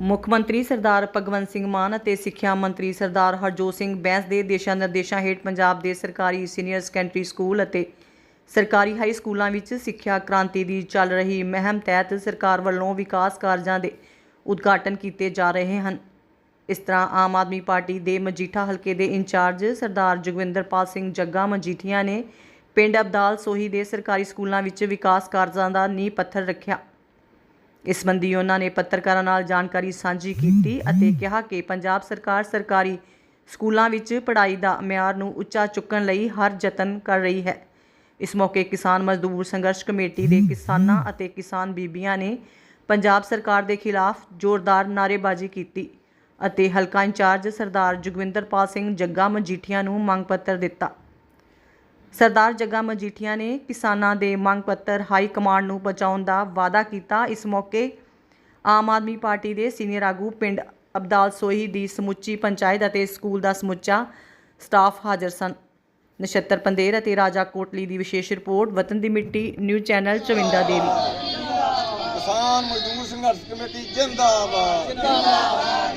ਮੁੱਖ ਮੰਤਰੀ ਸਰਦਾਰ ਭਗਵੰਤ ਸਿੰਘ ਮਾਨ ਅਤੇ ਸਿੱਖਿਆ ਮੰਤਰੀ ਸਰਦਾਰ ਹਰਜੋਤ ਸਿੰਘ ਬੈਂਸ ਦੇ ਦਿਸ਼ਾ ਨਿਰਦੇਸ਼ਾਂ ਹੇਠ ਪੰਜਾਬ ਦੇ ਸਰਕਾਰੀ ਸੀਨੀਅਰ ਸੈਕੰਡਰੀ ਸਕੂਲ ਅਤੇ ਸਰਕਾਰੀ ਹਾਈ ਸਕੂਲਾਂ ਵਿੱਚ ਸਿੱਖਿਆ ਕ੍ਰਾਂਤੀ ਦੀ ਚੱਲ ਰਹੀ ਮਹਿਮ ਤਹਿਤ ਸਰਕਾਰ ਵੱਲੋਂ ਵਿਕਾਸ ਕਾਰਜਾਂ ਦੇ ਉਦਘਾਟਨ ਕੀਤੇ ਜਾ ਰਹੇ ਹਨ। ਇਸ ਤਰ੍ਹਾਂ ਆਮ ਆਦਮੀ ਪਾਰਟੀ ਦੇ ਮਜੀਠਾ ਹਲਕੇ ਦੇ ਇੰਚਾਰਜ ਸਰਦਾਰ ਜਗਵਿੰਦਰਪਾਲ ਸਿੰਘ ਜੱਗਾ ਮਜੀਠੀਆ ਨੇ ਪਿੰਡ ਅਬਦਾਲ ਸੋਹੀ ਦੇ ਸਰਕਾਰੀ ਸਕੂਲਾਂ ਵਿੱਚ ਵਿਕਾਸ ਕਾਰਜਾਂ ਦਾ ਨੀਂਹ ਪੱਥਰ ਰੱਖਿਆ। ਇਸ ਸੰਬੰਧੀ ਉਹਨਾਂ ਨੇ ਪੱਤਰਕਾਰਾਂ ਨਾਲ ਜਾਣਕਾਰੀ ਸਾਂਝੀ ਕੀਤੀ ਅਤੇ ਕਿਹਾ ਕਿ ਪੰਜਾਬ ਸਰਕਾਰ ਸਰਕਾਰੀ ਸਕੂਲਾਂ ਵਿੱਚ ਪੜ੍ਹਾਈ ਦਾ ਮਿਆਰ ਨੂੰ ਉੱਚਾ ਚੁੱਕਣ ਲਈ ਹਰ ਯਤਨ ਕਰ ਰਹੀ ਹੈ। ਇਸ ਮੌਕੇ ਕਿਸਾਨ ਮਜ਼ਦੂਰ ਸੰਘਰਸ਼ ਕਮੇਟੀ ਦੇ ਕਿਸਾਨਾਂ ਅਤੇ ਕਿਸਾਨ ਬੀਬੀਆਂ ਨੇ ਪੰਜਾਬ ਸਰਕਾਰ ਦੇ ਖਿਲਾਫ ਜ਼ੋਰਦਾਰ ਨਾਅਰੇਬਾਜ਼ੀ ਕੀਤੀ ਅਤੇ ਹਲਕਾ ਇੰਚਾਰਜ ਸਰਦਾਰ ਜਗਵਿੰਦਰਪਾਲ ਸਿੰਘ ਜੱਗਾ ਮਜੀਠੀਆ ਨੂੰ ਮੰਗ ਪੱਤਰ ਦਿੱਤਾ। ਸਰਦਾਰ ਜੱਗਾ ਮਜੀਠੀਆ ਨੇ ਕਿਸਾਨਾਂ ਦੇ ਮੰਗ ਪੱਤਰ ਹਾਈ ਕਮਾਂਡ ਨੂੰ ਪਹੁੰਚਾਉਣ ਦਾ ਵਾਅਦਾ ਕੀਤਾ। ਇਸ ਮੌਕੇ ਆਮ ਆਦਮੀ ਪਾਰਟੀ ਦੇ ਸੀਨੀਅਰ ਆਗੂ ਪਿੰਡ ਅਬਦਾਲ ਸੋਹੀ ਦੀ ਸਮੁੱਚੀ ਪੰਚਾਇਤ ਅਤੇ ਸਕੂਲ ਦਾ ਸਮੁੱਚਾ ਸਟਾਫ ਹਾਜ਼ਰ ਸਨ। ਨਛੱਤਰ ਪੰਦੇਰ ਅਤੇ ਰਾਜਾ ਕੋਟਲੀ ਦੀ ਵਿਸ਼ੇਸ਼ ਰਿਪੋਰਟ, ਵਤਨ ਦੀ ਮਿੱਟੀ, ਨਿਊਜ਼ ਚੈਨਲ ਚਵਿੰਦਾ ਦੇਵੀ। ਕਿਸਾਨ ਮਜ਼ਦੂਰ ਸੰਘਰਸ਼ ਕਮੇਟੀ ਜਿੰਦਾਬਾਦ। ਜਿੰਦਾਬਾਦ।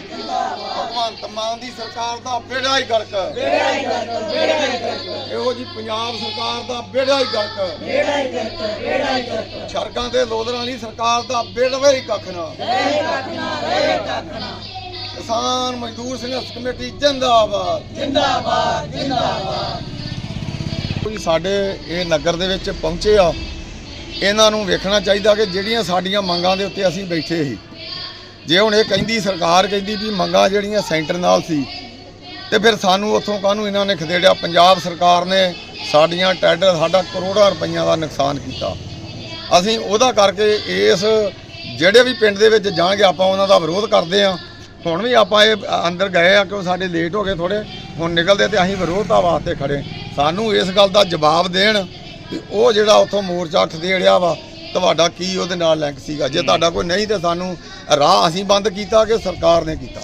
ਭਗਵੰਤ ਮਾਨ ਦੀ ਸਰਕਾਰ ਦਾ ਬੇੜਾ ਹੀ ਗਰਕ ਬੇੜਾ ਹੀ ਗਰਕ ਬੇੜਾ ਹੀ ਗਰਕ ਇਹੋ ਜੀ ਪੰਜਾਬ ਸਰਕਾਰ ਦਾ ਬੇੜਾ ਹੀ ਗਰਕ ਬੇੜਾ ਹੀ ਗਰਕ ਬੇੜਾ ਹੀ ਗਰਕ ਸੜਕਾਂ ਤੇ ਲੋਦਰਾਂ ਵਾਲੀ ਸਰਕਾਰ ਦਾ ਬੇੜਾ ਹੀ ਕੱਖ ਨਾ। ਰਹੇ ਕੱਖ ਨਾ ਰਹੇ ਕੱਖ ਨਾ। ਕਿਸਾਨ ਮਜ਼ਦੂਰ ਸੰਘਰਸ਼ ਕਮੇਟੀ ਜਿੰਦਾਬਾਦ। ਜਿੰਦਾਬਾਦ ਜਿੰਦਾਬਾਦ। ਕੋਈ ਸਾਡੇ ਇਹ ਨਗਰ ਦੇ ਵਿੱਚ ਪਹੁੰਚੇ ਆ ਇਹਨਾਂ ਨੂੰ ਵੇਖਣਾ ਚਾਹੀਦਾ ਕਿ ਜਿਹੜੀਆਂ ਸਾਡੀਆਂ ਮੰਗਾਂ ਦੇ ਉੱਤੇ ਅਸੀਂ ਬੈਠੇ ਸੀ। ਜੇ ਹੁਣ ਇਹ ਕਹਿੰਦੀ ਸਰਕਾਰ ਕਹਿੰਦੀ ਵੀ ਮੰਗਾਂ ਜਿਹੜੀਆਂ ਸੈਂਟਰ ਨਾਲ ਸੀ, ਤੇ ਫਿਰ ਸਾਨੂੰ ਉੱਥੋਂ ਕਾਹਨੂੰ ਇਹਨਾਂ ਨੇ ਖਦੇੜਿਆ? ਪੰਜਾਬ ਸਰਕਾਰ ਨੇ ਸਾਡੀਆਂ ਟੈਡਰ ਸਾਡਾ ਕਰੋੜਾਂ ਰੁਪਈਆਂ ਦਾ ਨੁਕਸਾਨ ਕੀਤਾ। ਅਸੀਂ ਉਹਦਾ ਕਰਕੇ ਇਸ ਜਿਹੜੇ ਵੀ ਪਿੰਡ ਦੇ ਵਿੱਚ ਜਾਣਗੇ, ਆਪਾਂ ਉਹਨਾਂ ਦਾ ਵਿਰੋਧ ਕਰਦੇ ਆ ਹੁਣ ਵੀ ਆਪਾਂ ਇਹ ਅੰਦਰ ਗਏ ਆ ਕਿ ਸਾਡੇ ਲੇਟ ਹੋ ਗਏ ਥੋੜੇ ਹੁਣ ਨਿਕਲਦੇ ਤੇ ਅਸੀਂ ਵਿਰੋਧਤਾ ਵਾਸਤੇ ਖੜੇ ਸਾਨੂੰ ਇਸ ਗੱਲ ਦਾ ਜਵਾਬ ਦੇਣ ਵੀ ਉਹ ਜਿਹੜਾ ਉੱਥੋਂ ਮੋਰਚਾ ਖਦੇੜਿਆ ਵਾ ਤੁਹਾਡਾ ਕੀ ਉਹਦੇ ਨਾਲ ਲਿੰਕ ਸੀਗਾ? ਜੇ ਤੁਹਾਡਾ ਕੋਈ ਨਹੀਂ ਤੇ ਸਾਨੂੰ ਰਾਹ ਅਸੀਂ ਬੰਦ ਕੀਤਾ ਕਿ ਸਰਕਾਰ ਨੇ ਕੀਤਾ?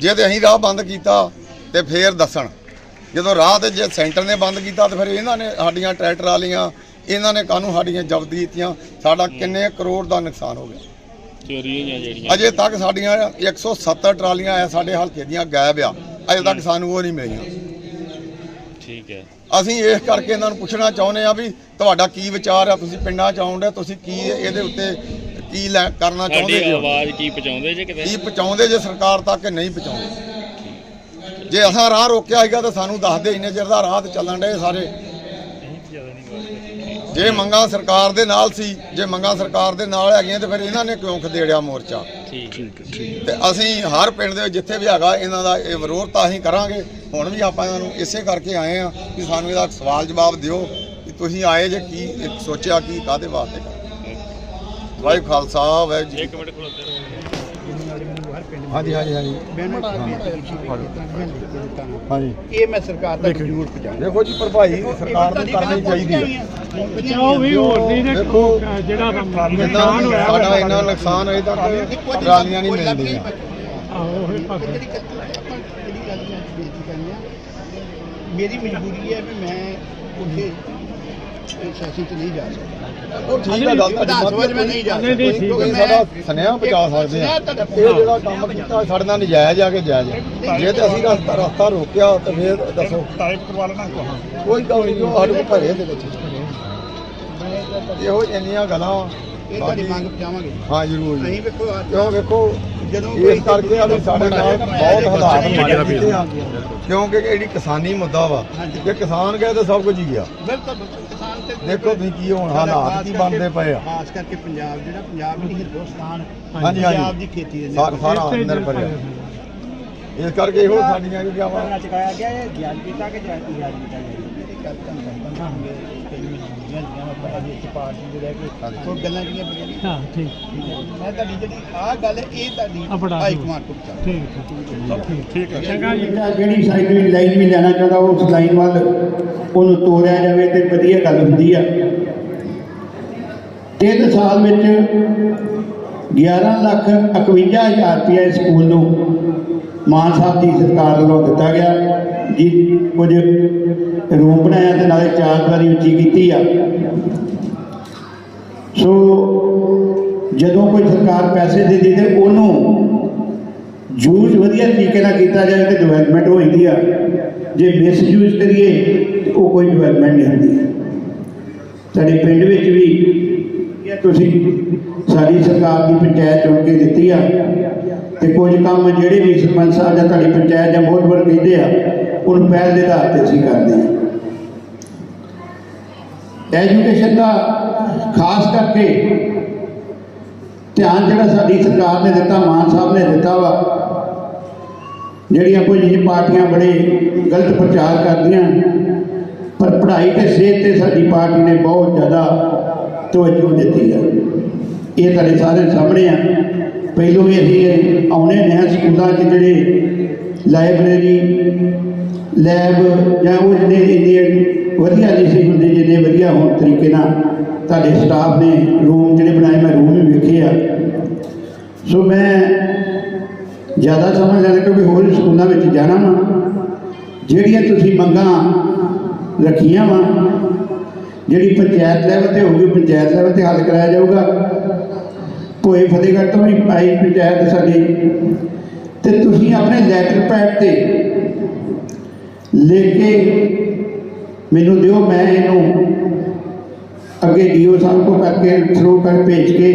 ਜੇ ਤੇ ਅਸੀਂ ਰਾਹ ਬੰਦ ਕੀਤਾ ਤੇ ਫੇਰ ਦੱਸਣ। ਜਦੋਂ ਰਾਹ ਤੇ ਜੇ ਸੈਂਟਰ ਨੇ ਬੰਦ ਕੀਤਾ ਤੇ ਫਿਰ ਇਹਨਾਂ ਨੇ ਸਾਡੀਆਂ ਟਰੈਕਟਰ ਵਾਲੀਆਂ ਇਹਨਾਂ ਨੇ ਕਾਨੂੰ ਸਾਡੀਆਂ ਜ਼ਬਤ ਕੀਤੀਆਂ? ਸਾਡਾ ਕਿੰਨੇ ਕਰੋੜ ਦਾ ਨੁਕਸਾਨ ਹੋ ਗਿਆ। ਚੋਰੀਆਂ ਜਿਹੜੀਆਂ? ਅਜੇ ਤੱਕ ਸਾਡੀਆਂ 170 ਟਰਾਲੀਆਂ ਆ ਸਾਡੇ ਹਲਕੇ ਦੀਆਂ ਗਾਇਬ ਆ। ਅਜੇ ਤੱਕ ਸਾਨੂੰ ਉਹ ਨਹੀਂ ਮਿਲੀਆਂ। ਠੀਕ ਹੈ ਅਸੀਂ ਇਸ ਕਰਕੇ ਇਹਨਾਂ ਨੂੰ ਪੁੱਛਣਾ ਚਾਹੁੰਦੇ ਆ ਵੀ ਤੁਹਾਡਾ ਕੀ ਵਿਚਾਰ ਆ? ਤੁਸੀਂ ਪਿੰਡਾਂ ਚ ਆਉਂਦੇ ਤੁਸੀਂ ਕੀ ਇਹਦੇ ਉੱਤੇ ਕੀ ਲੈ- ਕਰਨਾ ਚਾਹੁੰਦੇ ਜੀ? ਆਵਾਜ਼ ਕੀ ਪਹੁੰਚਾਉਂਦੇ ਜੇ ਕਿਤੇ? ਕੀ ਪਹੁੰਚਾਉਂਦੇ ਜੇ ਸਰਕਾਰ ਤੱਕ ਕਿ ਨਹੀਂ ਪਹੁੰਚਾਉਂਦੇ। ਜੇ ਅਸਾਂ ਰਾਹ ਰੋਕਿਆ ਹੈਗਾ ਤਾਂ ਸਾਨੂੰ ਦੱਸ ਦੇ ਇੰਨੇ ਚਿਰ ਦਾ ਰਾਹ ਤੇ ਚੱਲਣ ਡੇ ਸਾਰੇ। ਜੇ ਮੰਗਾ ਸਰਕਾਰ ਦੇ ਨਾਲ ਸੀ ਜੇ ਮੰਗਾ ਸਰਕਾਰ ਦੇ ਨਾਲ ਹੈਗੀਆਂ ਤੇ ਫਿਰ ਇਹਨਾਂ ਨੇ ਕਿਉਂ ਖਦੇੜਿਆ ਮੋਰਚਾ? ਠੀਕ ਤੇ ਅਸੀਂ ਹਰ ਪਿੰਡ ਦੇ ਵਿੱਚ ਜਿੱਥੇ ਵੀ ਹੈਗਾ ਇਹਨਾਂ ਦਾ ਇਹ ਵਿਰੋਧ ਤਾਂ ਅਸੀਂ ਕਰਾਂਗੇ। ਹੁਣ ਵੀ ਆਪਾਂ ਇਹਨਾਂ ਨੂੰ ਇਸੇ ਕਰਕੇ ਆਏ ਆ ਕਿ ਸਾਨੂੰ ਇਹਦਾ ਸਵਾਲ ਜਵਾਬ ਦਿਓ ਕਿ ਤੁਸੀਂ ਆਏ ਜੇ ਕੀ ਸੋਚਿਆ ਕੀ ਕਾਦੇ ਵਾਸਤੇ? ਵਾਹਿਗੁਰੂ ਖਾਲਸਾ ਵਾਹਿਗੁਰੂ ਜੀ ਖਲੋਤੇ ਰਹੋ ਹਾਂਜੀ ਹਾਂਜੀ ਹਾਂਜੀ। ਹਾਂਜੀ। ਇਹ ਮੈਂ ਸਰਕਾਰ ਤੱਕ ਜ਼ਰੂਰ ਪਹੁੰਚਾਉਂਗਾ ਦੇਖੋ ਜੀ ਭਰਪਾਈ ਸਰਕਾਰ ਨੂੰ ਕਰਨੀ ਚਾਹੀਦੀ ਹੈ। ਬਚਾਓ ਵੀ ਹੋਰ ਨਹੀਂ ਨੇ ਦੇਖੋ, ਜਿਹੜਾ ਨੁਕਸਾਨ ਹੋਇਆ ਸਾਡਾ ਇੰਨਾ ਨੁਕਸਾਨ ਹੋਏ ਤੱਕ ਟਰਾਲੀਆਂ ਨਹੀਂ ਮਿਲਦੀਆਂ। ਆਹੋ ਇਹ ਪਾਸੇ ਜਿਹੜੀ ਗੱਲ ਮੈਂ ਬੇਨਤੀ ਕਰਨੀ ਆ ਮੇਰੀ ਮਜਬੂਰੀ ਹੈ ਵੀ ਮੈਂ ਉੱਥੇ ਸੈਸ਼ਨ ਤੇ ਨਹੀਂ ਜਾ ਸਕਦਾ। ਉਹ ਠੀਕ ਹੈ ਗੱਲ ਵਿਧਾਨ ਸਭਾ 'ਚ ਮੈਂ ਨਹੀਂ ਜਾ ਨਹੀਂ, ਨਹੀਂ, ਸਕਦਾ ਠੀਕ ਤੁਸੀਂ ਕਿਉਂਕਿ ਸਾਡਾ ਮੈਂ ਸੁਨੇਹਾ ਪਹੁੰਚਾ ਸਕਦੇ ਆ। ਸੁਨੇਹਾ ਤੁਹਾਡਾ ਇਹ ਜਿਹੜਾ ਕੰਮ ਕੀਤਾ ਸਾਡੇ ਨਾਲ ਨਜਾਇਜ਼ ਆ ਕੇ ਜਾਇਜ਼ ਆ। ਜੇ ਤੇ ਅਸੀਂ ਰਸਤਾ ਰਸਤਾ ਰੋਕਿਆ ਤਾਂ ਫਿਰ ਦੱਸੋ। ਟਾਈਪ ਕਰਵਾ ਲੈਣਾ ਕੋਹਾਂ ਕੋਈ ਗੱਲ ਨਹੀਂ ਜੋ ਸਾਡੇ ਕੋਲ ਘਰੇ ਦੇ ਵਿੱਚ। ਇਹੋ ਇੰਨੀਆਂ ਗੱਲਾਂ ਵਾਂ। ਇਹ ਤੁਹਾਡੀ ਮੰਗ ਪਹੁੰਚਾਵਾਂਗੇ। ਹਾਂ ਜ਼ਰੂਰ ਜੀ ਅਸੀਂ ਵੇਖੋ ਅੱਜ ਕਿਉਂ ਵੇਖੋ? ਜਦੋਂ ਇਸ ਕਰਕੇ ਆ ਵੀ ਸਾਡੇ ਨਾਲ ਬਹੁਤ ਹਾਲਾਤ ਮਾੜੇ ਕੀਤੇ ਆ। ਕਿਉਂਕਿ ਜਿਹੜੀ ਕਿਸਾਨੀ ਮੁੱਦਾ ਵਾ ਜੇ ਕਿਸਾਨ ਗਏ ਤਾਂ ਸਭ ਕੁਝ ਹੀ ਗਿਆ ਬਿਲਕੁਲ। ਦੇਖੋ ਤੁਸੀਂ ਕੀ ਹੁਣ ਹਾਲਾਤ ਕੀ ਬਣਦੇ ਪਏ ਆ। ਖਾਸ ਕਰਕੇ ਪੰਜਾਬ ਜਿਹੜਾ ਪੰਜਾਬ ਨਹੀਂ ਹਿੰਦੁਸਤਾਨ ਹਾਂਜੀ ਹਾਂਜੀ। ਪੰਜਾਬ ਦੀ ਖੇਤੀ ਦੇ ਸਾਰਾ ਸਾਰਾ ਅੰਦਰ ਭਰਿਆ। ਇਸ ਕਰਕੇ ਇਹੋ ਸਾਡੀਆਂ ਜਿਹੜੀਆਂ ਚਕਾਇਆ ਗਿਆ ਇਹ ਗਿਆਨ ਕੀਤਾ ਕਿ ਜਾਇ ਗਿਆਨ ਕੀਤਾ ਗਿਆ? ਗੱਲ ਤਾਂ ਬੰਦਾ ਹੁੰਦੇ ਕਈ ਮਜਬੂਰੀਆਂ ਹੁੰਦੀਆਂ ਵਾ ਪਾਰਟੀ ਦੇ ਰਹਿ ਕੇ ਕੋਈ ਗੱਲਾਂ ਜਿਹੜੀਆਂ ਬੜੀਆਂ ਨੇ। ਹਾਂ ਠੀਕ। ਠੀਕ ਹੈ ਜੀ। ਮੈਂ ਤੁਹਾਡੀ ਜਿਹੜੀ ਆਹ ਗੱਲ ਹੈ ਇਹ ਤੁਹਾਡੀ ਬੜਾ ਹਾਈ ਕਮਾਂਡ ਤੋਂ ਪਹੁੰਚਾ ਠੀਕ ਠੀਕ ਠੀਕ ਹੈ। ਚੰਗਾ ਜੀ। ਜਿਹੜਾ ਜਿਹੜੀ ਸਾਈਡ ਵੀ ਲਾਈਨ ਵੀ ਲੈਣਾ ਚਾਹੁੰਦਾ ਉਸ ਲਾਈਨ ਵੱਲ ਉਹਨੂੰ ਤੋਰਿਆ ਜਾਵੇ ਤੇ ਵਧੀਆ ਗੱਲ ਹੁੰਦੀ ਆ। ਤਿੰਨ ਸਾਲ ਵਿੱਚ 11 ਲੱਖ 51 ਹਜ਼ਾਰ ਰੁਪਏ ਇਸ ਸਕੂਲ ਨੂੰ ਮਾਨ ਸਾਹਿਬ ਦੀ ਸਰਕਾਰ ਵੱਲੋਂ ਦਿੱਤਾ ਗਿਆ ਜੀ ਕੁਝ ਰੂਮ ਬਣਾਇਆ ਤੇ ਨਾਲੇ ਚਾਰ ਦੀਵਾਰੀ ਉੱਚੀ ਕੀਤੀ ਆ। ਸੋ ਜਦੋਂ ਕੋਈ ਸਰਕਾਰ ਪੈਸੇ ਦਿੰਦੀ ਤੇ ਉਹਨੂੰ ਯੂਜ਼ ਵਧੀਆ ਤਰੀਕੇ ਨਾਲ ਕੀਤਾ ਜਾਵੇ ਤੇ ਡਿਵੈਲਪਮੈਂਟ ਹੋ ਜਾਂਦੀ ਆ। ਜੇ ਮਿਸਯੂਜ਼ ਕਰੀਏ ਤੇ ਉਹ ਕੋਈ ਡਿਵੈਲਪਮੈਂਟ ਨਹੀਂ ਹੁੰਦੀ। ਸਾਡੇ ਪਿੰਡ ਵਿੱਚ ਵੀ ਤੁਸੀਂ ਸਾਡੀ ਸਰਕਾਰ ਦੀ ਪੰਚਾਇਤ ਚੁਣ ਕੇ ਦਿੱਤੀ ਆ ਤੇ ਕੁਝ ਕੰਮ ਜਿਹੜੇ ਵੀ ਸਰਪੰਚ ਸਾਹਿਬ ਜਾਂ ਤੁਹਾਡੀ ਪੰਚਾਇਤ ਜਾਂ ਮੋਹਤਵਰ ਕਹਿੰਦੇ ਆ, ਉਹਨੂੰ ਪਹਿਲ ਦੇ ਆਧਾਰ ਤੇ ਅਸੀਂ ਕਰਦੇ ਹਾਂ ਐਜੂਕੇਸ਼ਨ ਦਾ ਖਾਸ ਕਰਕੇ ਧਿਆਨ ਜਿਹੜਾ ਸਾਡੀ ਸਰਕਾਰ ਨੇ ਦਿੱਤਾ, ਮਾਨ ਸਾਹਿਬ ਨੇ ਦਿੱਤਾ ਵਾ, ਜਿਹੜੀਆਂ ਕੁਝ ਇਹ ਪਾਰਟੀਆਂ ਬੜੇ ਗਲਤ ਪ੍ਰਚਾਰ ਕਰਦੀਆਂ, ਪਰ ਪੜ੍ਹਾਈ ਤੇ ਸਿਹਤ ਤੇ ਸਾਡੀ ਪਾਰਟੀ ਨੇ ਬਹੁਤ ਜ਼ਿਆਦਾ ਤਵੱਜੋ ਦਿੱਤੀ ਹੈ ਇਹ ਤੁਹਾਡੇ ਸਾਰੇ ਸਾਹਮਣੇ ਆ। ਪਹਿਲੋਂ ਵੀ ਅਸੀਂ ਆਉਣੇ ਨੇ ਸਕੂਲਾਂ 'ਚ ਜਿਹੜੇ ਲਾਇਬ੍ਰੇਰੀ, ਲੈਬ ਜਾਂ ਉਹ ਜਿਹੜੇ ਇੰਨੇ ਵਧੀਆ ਨਹੀਂ ਸੀ ਹੁੰਦੇ ਜਿੰਨੇ ਵਧੀਆ ਹੋਣ ਤਰੀਕੇ ਨਾਲ ਤੁਹਾਡੇ ਸਟਾਫ ਨੇ ਰੂਮ ਜਿਹੜੇ ਬਣਾਏ, ਮੈਂ ਰੂਮ ਵੀ ਵੇਖੇ ਆ। ਸੋ ਮੈਂ ਜ਼ਿਆਦਾ ਸਮਝ ਲੈਣਾ ਕਿਉਂਕਿ ਹੋਰ ਸਕੂਲਾਂ ਵਿੱਚ ਜਾਣਾ ਵਾ। ਜਿਹੜੀਆਂ ਤੁਸੀਂ ਮੰਗਾਂ ਰੱਖੀਆਂ ਵਾ, ਜਿਹੜੀ ਪੰਚਾਇਤ ਲੈਵਲ ਤੇ ਹੋਊਗੀ, ਪੰਚਾਇਤ ਲੈਵਲ ਤੇ ਹੱਲ ਕਰਾਇਆ ਜਾਊਗਾ। ਭੋਏ ਫਤਿਹਗੜ੍ਹ ਤੋਂ ਵੀ ਆਈ ਪੰਚਾਇਤ ਸਾਡੀ। ਤੇ ਤੁਸੀਂ ਆਪਣੇ ਲੈਟਰ ਪੈਡ ਤੇ ਲਿਖ ਕੇ ਮੈਨੂੰ ਦਿਓ, ਮੈਂ ਇਹਨੂੰ ਅੱਗੇ ਡੀਓ ਸਾਹਿਬ ਕੋ ਕਰਕੇ ਥਰੂ ਕਰ ਭੇਜ ਕੇ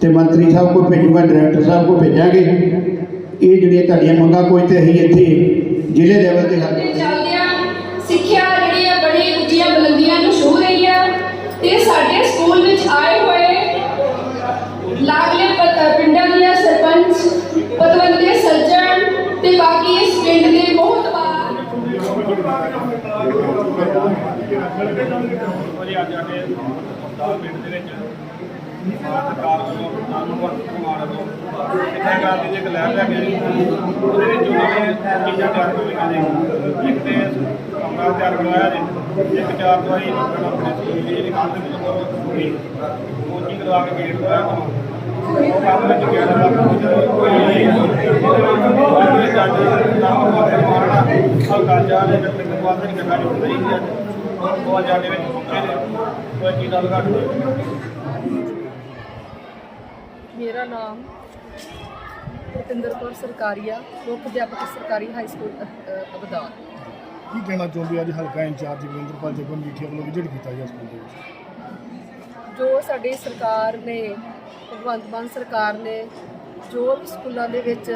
ਤੇ ਮੰਤਰੀ ਸਾਹਿਬ ਕੋ ਭੇਜੂਗਾ ਡਾਇਰੈਕਟਰ ਸਾਹਿਬ ਕੋ ਭੇਜਾਂਗੇ। ਇਹ ਜਿਹੜੀਆਂ ਤੁਹਾਡੀਆਂ ਮੰਗਾਂ, ਕੋਈ ਤੇ ਅਸੀਂ ਇੱਥੇ ਜ਼ਿਲ੍ਹੇ ਲੈਵਲ ਤੇ ਹੱਲ ਤੇ ਚੱਲਦਿਆਂ ਸਿੱਖਿਆ ਜਿਹੜੀ ਆ ਬੜੀ ਉੱਚੀਆਂ ਬੁਲੰਦੀਆਂ ਨੂੰ ਛੂਹ ਰਹੀ ਆ ਤੇ ਸਾਡੇ ਸਕੂਲ ਵਿੱਚ ਆਏ ਹੋਏ ਲਾਗਲੇ ਪ- ਪਿੰਡਾਂ ਦੀਆਂ ਸਰਪੰਚ, ਪਤਵੰਤੇ, ਸੱਜਣ ਤੇ ਬਾਕੀ ਇਸ ਪਿੰਡ ਦੇ ਬਹੁਤ ਵਾਰ ਭਾਜੀ ਅੱਜ ਸਾਡੇ ਹਸਪਤਾਲ ਪਿੰਡ ਦੇ ਵਿੱਚ ਸਰਕਾਰ ਵੱਲੋਂ ਨਾਮਵਰ ਕੁਮਾਰ ਵੱਲੋਂ ਇੱਥੇ ਗੱਲ ਦੀ ਇੱਕ ਲਹਿਰ ਲੈ ਕੇ ਆਈ। ਉਹਦੇ ਵਿੱਚ ਉਹਨਾਂ ਨੇ ਚੀਜ਼ਾਂ ਤਿਆਰ ਹੋਈਆਂ ਨੇ ਇੱਕ ਤੇ ਕਮਰਾ ਤਿਆਰ ਕਰਵਾਇਆ ਜੀ ਇੱਕ ਚਾਰ ਦਵਾਈ ਆਪਣੇ ਸਕੂਲ ਦੀ ਜਿਹੜੀ ਕੰਮ ਦੇ ਵਿੱਚ ਉਹ ਹੋਈ ਕੋਚਿੰਗ ਕਰਵਾ ਕੇ ਗੇਟ ਹੋਇਆ ਉਹ ਕੰਮ ਵਿੱਚ ਗਿਆ ਦਾ ਕੋਈ ਨਹੀਂ ਉਹਦੇ ਜੱਜ ਨਾਮਵਰ ਕੁਮਾਰ ਦਾ ਹਲਕਾ ਚਾਹ ਦੇ ਵਿੱਚ ਪਿੰਡ ਦੀ ਗੱਲਾਂ ਜੁੜ ਰਹੀ ਵਿੱਚ ਨੇ। ਕੋਈ ਮੇਰਾ ਨਾਮ ਰਤਿੰਦਰ ਕੌਰ ਸਰਕਾਰੀਆ ਮੁੱਖ ਅਧਿਆਪਕ ਸਰਕਾਰੀ ਹਾਈ ਸਕੂਲ ਅਬਦਾਰ। ਕੀ ਕਹਿਣਾ ਚਾਹੁੰਦੇ ਅੱਜ ਹਲਕਾ ਇੰਚਾਰਜ ਜਗਵਿੰਦਰਪਾਲ ਜੱਗਮ ਮੀਠੀਆ ਵੱਲੋਂ ਵਿਜ਼ਿਟ ਕੀਤਾ ਗਿਆ ਸਕੂਲ ਦੇ ਵਿੱਚ। ਜੋ ਸਾਡੀ ਸਰਕਾਰ ਨੇ ਭਗਵੰਤ ਮਾਨ ਸਰਕਾਰ ਨੇ ਜੋ ਵੀ ਸਕੂਲਾਂ ਦੇ ਵਿੱਚ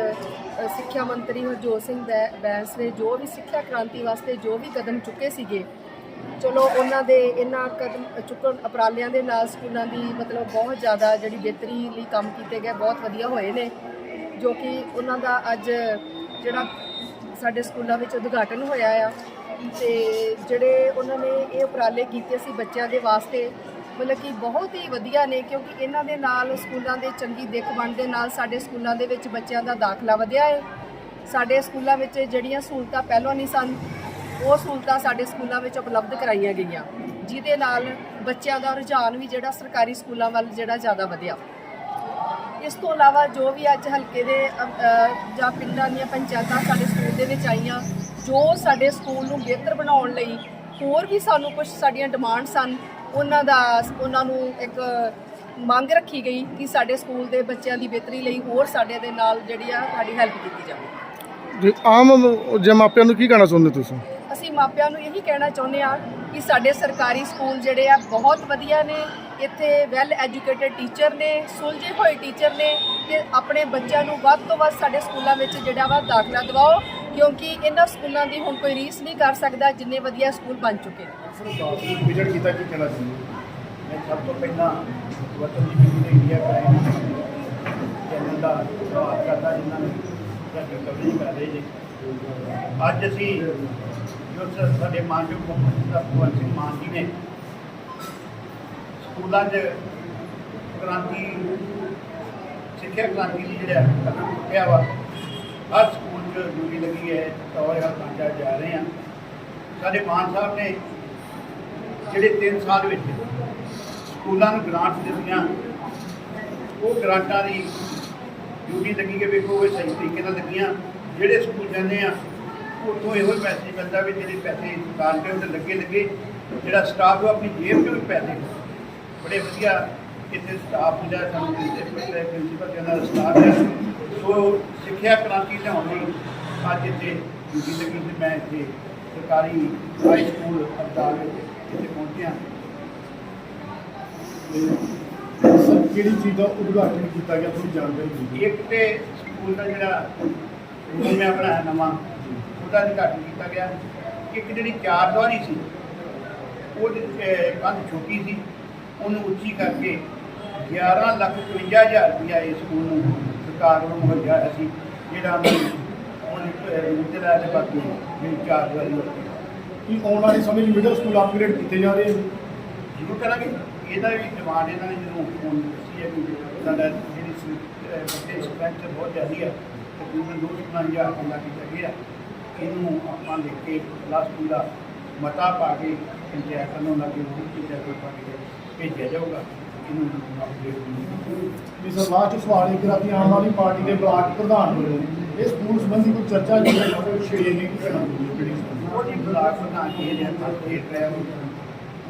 ਸਿੱਖਿਆ ਮੰਤਰੀ ਹਰਜੋਤ ਸਿੰਘ ਬੈ- ਬੈਂਸ ਨੇ ਜੋ ਵੀ ਸਿੱਖਿਆ ਕ੍ਰਾਂਤੀ ਵਾਸਤੇ ਜੋ ਵੀ ਕਦਮ ਚੁੱਕੇ ਸੀਗੇ ਚਲੋ ਉਹਨਾਂ ਦੇ ਇਹਨਾਂ ਕਦਮ ਚੁੱਕਣ ਉਪਰਾਲਿਆਂ ਦੇ ਨਾਲ ਸਕੂਲਾਂ ਦੀ ਮਤਲਬ ਬਹੁਤ ਜ਼ਿਆਦਾ ਜਿਹੜੀ ਬਿਹਤਰੀ ਲਈ ਕੰਮ ਕੀਤੇ ਗਏ, ਬਹੁਤ ਵਧੀਆ ਹੋਏ ਨੇ, ਜੋ ਕਿ ਉਹਨਾਂ ਦਾ ਅੱਜ ਜਿਹੜਾ ਸਾਡੇ ਸਕੂਲਾਂ ਵਿੱਚ ਉਦਘਾਟਨ ਹੋਇਆ ਆ। ਤੇ ਜਿਹੜੇ ਉਹਨਾਂ ਨੇ ਇਹ ਉਪਰਾਲੇ ਕੀਤੇ ਸੀ ਬੱਚਿਆਂ ਦੇ ਵਾਸਤੇ, ਮਤਲਬ ਕਿ ਬਹੁਤ ਹੀ ਵਧੀਆ ਨੇ, ਕਿਉਂਕਿ ਇਹਨਾਂ ਦੇ ਨਾਲ ਸਕੂਲਾਂ ਦੇ ਚੰਗੀ ਦਿੱਖ ਬਣ ਦੇ ਨਾਲ ਸਾਡੇ ਸਕੂਲਾਂ ਦੇ ਵਿੱਚ ਬੱਚਿਆਂ ਦਾ ਦਾਖਲਾ ਵਧਿਆ ਹੈ। ਸਾਡੇ ਸਕੂਲਾਂ ਵਿੱਚ ਜਿਹੜੀਆਂ ਸਹੂਲਤਾਂ ਪਹਿਲਾਂ ਨਹੀਂ ਸਨ ਉਹ ਸਹੂਲਤਾਂ ਸਾਡੇ ਸਕੂਲਾਂ ਵਿੱਚ ਉਪਲਬਧ ਕਰਾਈਆਂ ਗਈਆਂ, ਜਿਹਦੇ ਨਾਲ ਬੱਚਿਆਂ ਦਾ ਰੁਝਾਨ ਵੀ ਜਿਹੜਾ ਸਰਕਾਰੀ ਸਕੂਲਾਂ ਵੱਲ ਜਿਹੜਾ ਜ਼ਿਆਦਾ ਵਧਿਆ। ਇਸ ਤੋਂ ਇਲਾਵਾ ਜੋ ਵੀ ਅੱਜ ਹਲਕੇ ਦੇ ਜਾਂ ਪਿੰਡਾਂ ਦੀਆਂ ਪੰਚਾਇਤਾਂ ਸਾਡੇ ਸਕੂਲ ਦੇ ਵਿੱਚ ਆਈਆਂ, ਜੋ ਸਾਡੇ ਸਕੂਲ ਨੂੰ ਬਿਹਤਰ ਬਣਾਉਣ ਲਈ ਹੋਰ ਵੀ ਸਾਨੂੰ ਕੁਝ ਸਾਡੀਆਂ ਡਿਮਾਂਡਸ ਹਨ ਉਹਨਾਂ ਦਾ, ਉਹਨਾਂ ਨੂੰ ਇੱਕ ਮੰਗ ਰੱਖੀ ਗਈ ਕਿ ਸਾਡੇ ਸਕੂਲ ਦੇ ਬੱਚਿਆਂ ਦੀ ਬਿਹਤਰੀ ਲਈ ਹੋਰ ਸਾਡੇ ਦੇ ਨਾਲ ਜਿਹੜੀ ਆ ਸਾਡੀ ਹੈਲਪ ਕੀਤੀ ਜਾਵੇ। ਆਮ ਜੇ ਮਾਪਿਆਂ ਨੂੰ ਕੀ ਕਹਿਣਾ ਚਾਹੁੰਦੇ ਤੁਸੀਂ? ਮਾਪਿਆਂ ਨੂੰ ਇਹੀ ਕਹਿਣਾ ਚਾਹੁੰਦੇ ਆ ਕਿ ਸਾਡੇ ਸਰਕਾਰੀ ਸਕੂਲ ਜਿਹੜੇ ਆ ਬਹੁਤ ਵਧੀਆ ਨੇ, ਇੱਥੇ ਵੈਲ ਐਜੂਕੇਟਿਡ ਟੀਚਰ ਨੇ, ਸੁਲਝੇ ਹੋਏ ਟੀਚਰ ਨੇ ਤੇ ਆਪਣੇ ਬੱਚਿਆਂ ਨੂੰ ਵੱਧ ਤੋਂ ਵੱਧ ਸਾਡੇ ਸਕੂਲਾਂ ਵਿੱਚ ਜਿਹੜਾ ਵਾ ਦਾਖਲਾ ਦਿਵਾਓ, ਕਿਉਂਕਿ ਇਹਨਾਂ ਸਕੂਲਾਂ ਦੀ ਹੁਣ ਕੋਈ ਰੀਸ ਨਹੀਂ ਕਰ ਸਕਦਾ ਜਿੰਨੇ ਵਧੀਆ ਸਕੂਲ ਬਣ ਚੁੱਕੇ ਨੇ। ਵਿਜ਼ਿਟ ਕੀਤਾ ਕੀ ਕਹਿਣਾ ਚਾਹੁੰਦੇ ਮੈਂ ਸਭ ਤੋਂ ਪਹਿਲਾਂ ਵਤਨ ਦੀ ਬਿਜਲੀ ਇੰਡੀਆ ਕਰਾਈ ਚੈਨਲ ਦਾ ਧੰਨਵਾਦ ਕਰਦਾ ਜਿਨ੍ਹਾਂ ਨੇ ਸਾਡੀ ਕਵਰੇਜ ਕਰ ਰਹੇ ਜੀ। ਅੱਜ ਅਸੀਂ ਜੋ ਸਾਡੇ ਮਾਨਯੋਗ ਮੁੱਖ ਮੰਤਰੀ ਭਗਵੰਤ ਸਿੰਘ ਮਾਨ ਜੀ ਨੇ ਸਕੂਲਾਂ 'ਚ ਕ੍ਰਾਂਤੀ, ਸਿੱਖਿਆ ਕ੍ਰਾਂਤੀ ਲਈ ਜਿਹੜਾ ਕਦਮ ਚੁੱਕਿਆ ਵਾ, ਹਰ ਸਕੂਲ 'ਚ ਡਿਊਟੀ ਲੱਗੀ ਹੈ ਤੌਰ ਹਲਕਾਂ 'ਚ ਜਾ ਰਹੇ ਹਾਂ। ਸਾਡੇ ਮਾਨ ਸਾਹਿਬ ਨੇ ਜਿਹੜੇ 3 ਸਾਲ ਵਿੱਚ ਸਕੂਲਾਂ ਨੂੰ ਗ੍ਰਾਂਟਸ ਦਿੱਤੀਆਂ, ਉਹ ਗ੍ਰਾਂਟਾਂ ਦੀ ਡਿਊਟੀ ਲੱਗੀ ਕਿ ਵੇਖੋ ਇਹ ਸਹੀ ਤਰੀਕੇ ਨਾਲ ਲੱਗੀਆਂ। ਜਿਹੜੇ ਸਕੂਲ ਜਾਂਦੇ ਆ ਉੱਥੋਂ ਇਹੋ ਹੀ ਮੈਸੇਜ ਮਿਲਦਾ ਵੀ ਜਿਹੜੇ ਪੈਸੇ ਸਰਕਾਰ ਦੇ ਉੱਤੇ ਲੱਗੇ ਲੱਗੇ ਜਿਹੜਾ ਸਟਾਫ ਉਹ ਆਪਣੀ ਜੇਬ ਚੋਂ ਵੀ ਪੈਸੇ ਬੜੇ ਵਧੀਆ ਇੱਥੇ ਸਟਾਫ ਜਿਹੜਾ ਸਾਨੂੰ ਪ੍ਰਿੰਸੀਪਲ ਜਨਰਲ ਸਟਾਫ ਹੈ। ਸੋ ਸਿੱਖਿਆ ਕ੍ਰਾਂਤੀ ਲਿਆਉਣ ਲਈ ਅੱਜ ਇੱਥੇ ਡਿਊਟੀ ਲੱਗੀ ਤੇ ਮੈਂ ਇੱਥੇ ਸਰਕਾਰੀ ਹਾਈ ਸਕੂਲ ਅਬਦਾਲ ਵਿੱਚ ਇੱਥੇ ਪਹੁੰਚਿਆ ਸਰ ਕਿਹੜੀ ਚੀਜ਼ ਦਾ ਉਦਘਾਟਨ ਕੀਤਾ ਗਿਆ ਥੋੜੀ ਜਾਣਕਾਰੀ ਦਿਓ। ਇੱਕ ਤੇ ਸਕੂਲ ਦਾ ਜਿਹੜਾ ਰੂਮ ਮੈਂ ਬਣਾਇਆ ਨਵਾਂ। ਉਹਦਾ ਉਦਘਾਟਨ ਕੀਤਾ ਗਿਆ ਇੱਕ ਜਿਹੜੀ ਚਾਰ ਦੀਵਾਰੀ ਸੀ ਉਹ ਕੰਧ ਛੋਟੀ ਸੀ ਉਹਨੂੰ ਉੱਚੀ ਕਰਕੇ 11 ਲੱਖ 52 ਹਜ਼ਾਰ ਰੁਪਇਆ ਇਸ ਸਕੂਲ ਨੂੰ ਸਰਕਾਰ ਵੱਲੋਂ ਮੁਹੱਈਆ ਹੋਇਆ ਸੀ ਜਿਹੜਾ ਉਹਨੇ ਲਾਇਆ ਤੇ ਬਾਕੀ ਜਿਹੜੀ ਚਾਰ ਦੀਵਾਰੀ ਉਹ ਕੀ ਆਉਣ ਵਾਲੇ ਸਮੇਂ ਵਿੱਚ ਮਿਡਲ ਸਕੂਲ ਅਪਗ੍ਰੇਡ ਕੀਤੇ ਜਾ ਰਹੇ ਜ਼ਰੂਰ ਕਰਾਂਗੇ। ਇਹਦਾ ਵੀ ਡਿਮਾਂਡ ਇਹਨਾਂ ਨੇ ਜਦੋਂ ਫੋਨ ਦੱਸੀ ਹੈ ਕਿ ਸਾਡਾ ਜਿਹੜੀ ਬੱਚੇ ਸਟਰੈਂਥ ਬਹੁਤ ਜ਼ਿਆਦੀ ਹੈ ਤਕਰੀਬਨ ਦੋ ਸੌ ਹਜ਼ਾਰ ਬੰਦਾ ਕੀਤਾ ਗਿਆ। ਇਹਨੂੰ ਆਪਾਂ ਲਿਖ ਕੇ ਪਲੱਸ ਦਾ ਮਤਾ ਪਾ ਕੇ ਪੰਚਾਇਤ ਨੂੰ ਲੱਗੇ ਉਹ ਚੀਜ਼ਾਂ ਕੋਈ ਪਾ ਕੇ ਭੇਜਿਆ ਜਾਊਗਾ। ਇਹਨੂੰ ਵੀ ਸਰ ਲਾਸਟ ਸਵਾਲ ਇੱਕ ਰਾਤੀ ਆਉਣ ਵਾਲੀ ਪਾਰਟੀ ਦੇ ਬਲਾਕ ਪ੍ਰਧਾਨ ਹੋਏ ਨੇ। ਇਹ ਸਕੂਲ ਸੰਬੰਧੀ ਕੋਈ ਚਰਚਾ ਹੈ ਕੋਈ ਛੇੜੀ ਨਹੀਂ ਕਰਨਾ ਜਿਹੜੀ ਉਹਦੀ ਬਲਾਕ ਪ੍ਰਧਾਨ ਜੀ ਨੇ ਤਾਂ ਇਹ ਡਰਾਈਵ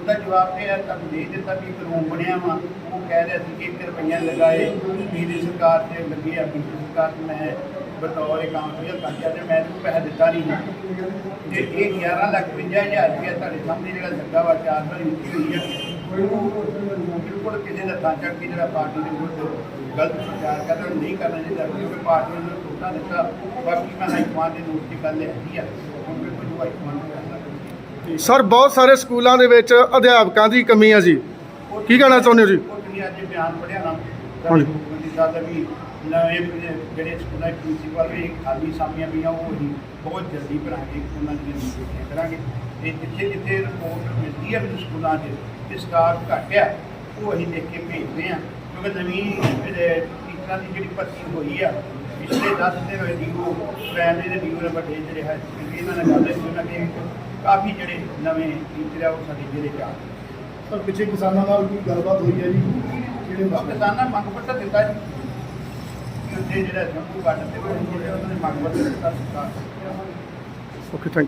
ਉਹਦਾ ਜਵਾਬ ਇਹ ਹੈ ਤੁਹਾਨੂੰ ਦੇ ਦਿੱਤਾ ਵੀ ਇੱਕ ਰੂਮ ਬਣਿਆ ਵਾ। ਉਹ ਕਹਿ ਰਿਹਾ ਸੀ ਕਿ 1 ਰੁਪਈਆ ਲਗਾਏ। ਬਿਜਲੀ ਸਰਕਾਰ ਤੇ ਲੱਗੀ ਆ ਬਿਜਲੀ ਸਰਕਾਰ ਮੈਂ ਬਤੌਰ ਅਕਾਊਂਟ ਕਰਜ਼ਾ ਤੇ ਮੈਂ ਇਹਨੂੰ ਪੈਸਾ ਦਿੱਤਾ ਨਹੀਂ ਤੇ ਇਹ 11 ਲੱਖ 50 ਹਜ਼ਾਰ ਰੁਪਇਆ ਤੁਹਾਡੇ ਸਾਹਮਣੇ ਜਿਹੜਾ ਲੱਗਾ ਵਾ ਚਾਰ ਵਾਰੀ ਦਿੱਤੀ ਹੋਈ ਹੈ ਬਿਲਕੁਲ ਕਿਸੇ ਦਾ ਤਾਂ ਚੱਕ ਕੇ ਜਿਹੜਾ ਪਾਰਟੀ ਦੇ ਵਿਰੁੱਧ ਗਲਤ ਪ੍ਰਚਾਰ ਕਰਦਾ ਉਹਨੂੰ ਨਹੀਂ ਕਰਨਾ ਚਾਹੀਦਾ ਕਿਉਂਕਿ ਪਾਰਟੀ ਨੇ ਸੋਚਾ ਦਿੱਤਾ। ਬਾਕੀ ਮੈਂ ਹਾਈ ਕਮਾਂਡ ਦੇ ਨੋਟ ਦੀ ਗੱਲ ਹੈਗੀ ਆ ਹੁਣ ਬਿਲਕੁਲ ਜੋ ਹਾਈ ਕਮਾਂਡ ਨੇ ਕਰਨਾ ਸਰ ਬਹੁਤ ਸਾਰੇ ਸਕੂਲਾਂ ਦੇ ਵਿੱਚ ਅਧਿਆਪਕਾਂ ਦੀ ਕਮੀ ਹੈ ਜੀ। ਕੀ ਕਹਿਣਾ ਚਾਹੁੰਦੇ ਹੋ ਜੀ? ਅੱਜ ਬਿਆਨ ਪੜਿਆ ਨਾ। ਹਾਂਜੀ। ਸਾਹਿਬ ਦਾ ਵੀ ਨਵੇਂ ਜਿਹੜੇ ਸਕੂਲਾਂ ਦੇ ਪ੍ਰਿੰਸੀਪਲ ਵੀ ਖਾਲੀ ਸਾਮੀਆਂ ਪਈਆਂ ਉਹ ਅਸੀਂ ਬਹੁਤ ਜਲਦੀ ਭਰਾਂਗੇ ਉਹਨਾਂ ਦੀਆਂ ਨਿਯੁਕਤੀਆਂ ਕਰਾਂਗੇ। ਤੇ ਜਿੱਥੇ ਜਿੱਥੇ ਰਿਪੋਰਟ ਮਿਲਦੀ ਹੈ ਸਕੂਲਾਂ 'ਚ ਕਿ ਸਟਾਫ ਘੱਟ ਆ ਉਹ ਅਸੀਂ ਲਿਖ ਕੇ ਭੇਜਦੇ ਆ। ਕਿਉਂਕਿ ਨਵੀਂ ਜਿਹੜੇ ਟੀਚਰਾਂ ਦੀ ਜਿਹੜੀ ਭਰਤੀ ਹੋਈ ਆ ਪਿਛਲੇ 10 ਦਿਨ ਹੋਏ ਡੀਓ ਪ੍ਰਾਇਮਰੀ ਦੇ ਦੇ ਵੱਡੇ ਜਿਹੜੇ ਹੈ ਇਹਨਾਂ ਨਾਲ ਗੱਲ ਹੋਈ ਉਹਨਾਂ ਦੇ ਕਾਫੀ ਜਿਹੜੇ ਨਵੇਂ ਟੀਚਰ ਆ ਉਹ ਸਾਡੇ ਜ਼ਿਲ੍ਹੇ 'ਚ ਆ ਸਰ ਪਿੱਛੇ ਕਿਸਾਨਾਂ ਨਾਲ ਕੋਈ ਗੱਲਬਾਤ ਹੋਈ ਹੈ ਜੀ? ਜਿਹੜੇ ਉਹ ਕਿਸਾਨਾਂ ਮੰਗ ਪੱਤਰ ਦਿੱਤਾ ਜੀ। ਕਿ ਉੱਥੇ ਜਿਹੜਾ ਜੰਮੂ ਕੱਟ ਤੇ ਉਹਨਾਂ ਨੇ ਮੰਗ ਪੱਤਰ ਦਿੱਤਾ ਓਕੇ ਥੈਂਕ